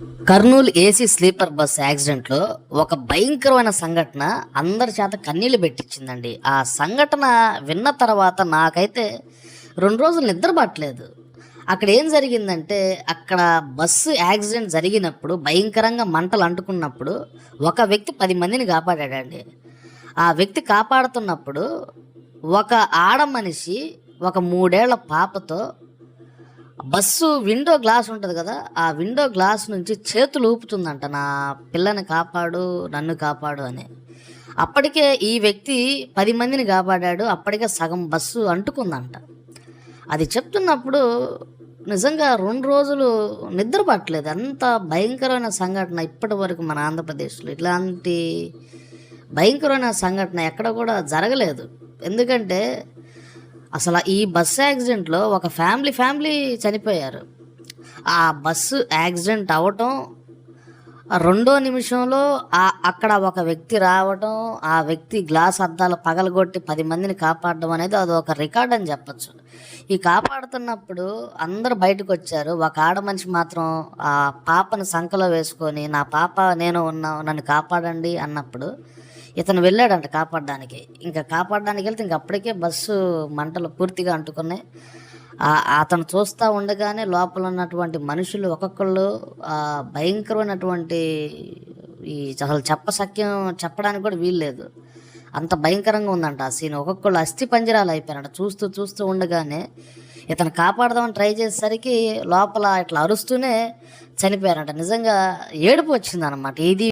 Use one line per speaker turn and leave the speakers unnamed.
Kurnool AC sleeper bus యాక్సిడెంట్లో ఒక భయంకరమైన సంఘటన అందరి చేత కన్నీళ్ళు పెట్టించిందండి. ఆ సంఘటన విన్న తర్వాత నాకైతే రెండు రోజులు నిద్ర పట్టలేదు. అక్కడ ఏం జరిగిందంటే అక్కడ బస్సు యాక్సిడెంట్ జరిగినప్పుడు భయంకరంగా మంటలు అంటుకున్నప్పుడు ఒక వ్యక్తి పది మందిని కాపాడాడండి. ఆ వ్యక్తి కాపాడుతున్నప్పుడు ఒక ఆడ మనిషి ఒక మూడేళ్ళ పాపతో బస్సు విండో గ్లాస్ ఉంటుంది కదా ఆ విండో గ్లాస్ నుంచి చేతులు ఊపుతుందంట నా పిల్లని కాపాడు నన్ను కాపాడు అని. అప్పటికే ఈ వ్యక్తి పది మందిని కాపాడాడు అప్పటికే సగం బస్సు అంటుకుందంట. అది చెప్తున్నప్పుడు నిజంగా రెండు రోజులు నిద్ర పట్టలేదు. అంత భయంకరమైన సంఘటన ఇప్పటి వరకు మన ఆంధ్రప్రదేశ్లో. ఇట్లాంటి భయంకరమైన సంఘటన ఎక్కడ కూడా జరగలేదు. ఎందుకంటే అసలు ఈ బస్సు యాక్సిడెంట్లో ఒక ఫ్యామిలీ ఫ్యామిలీ చనిపోయారు. ఆ బస్సు యాక్సిడెంట్ అవ్వటం రెండో నిమిషంలో ఆ అక్కడ ఒక వ్యక్తి రావటం ఆ వ్యక్తి గ్లాస్ అద్దాలు పగలగొట్టి పది మందిని కాపాడడం అనేది అది ఒక రికార్డ్ అని చెప్పచ్చు. ఈ కాపాడుతున్నప్పుడు అందరూ బయటకు వచ్చారు. ఒక ఆడ మనిషి మాత్రం ఆ పాపని సంఖలో వేసుకొని నా పాప నేను ఉన్నా నన్ను కాపాడండి అన్నప్పుడు ఇతను వెళ్ళాడంట కాపాడడానికి. ఇంకా కాపాడడానికి వెళ్తే ఇంక అప్పటికే బస్సు మంటలు పూర్తిగా అంటుకున్నాయి. అతను చూస్తూ ఉండగానే లోపల ఉన్నటువంటి మనుషులు ఒక్కొక్కళ్ళు భయంకరమైనటువంటి ఈ అసలు చెప్పసక్యం చెప్పడానికి కూడా వీల్లేదు అంత భయంకరంగా ఉందంట ఆ సీన్. ఒక్కొక్కళ్ళు అస్థి పంజరాలు అయిపోయారంట చూస్తూ చూస్తూ ఉండగానే ఇతను కాపాడదామని ట్రై చేసేసరికి లోపల ఇట్లా అరుస్తూనే చనిపోయారంట. నిజంగా ఏడుపు వచ్చిందనమాట ఇది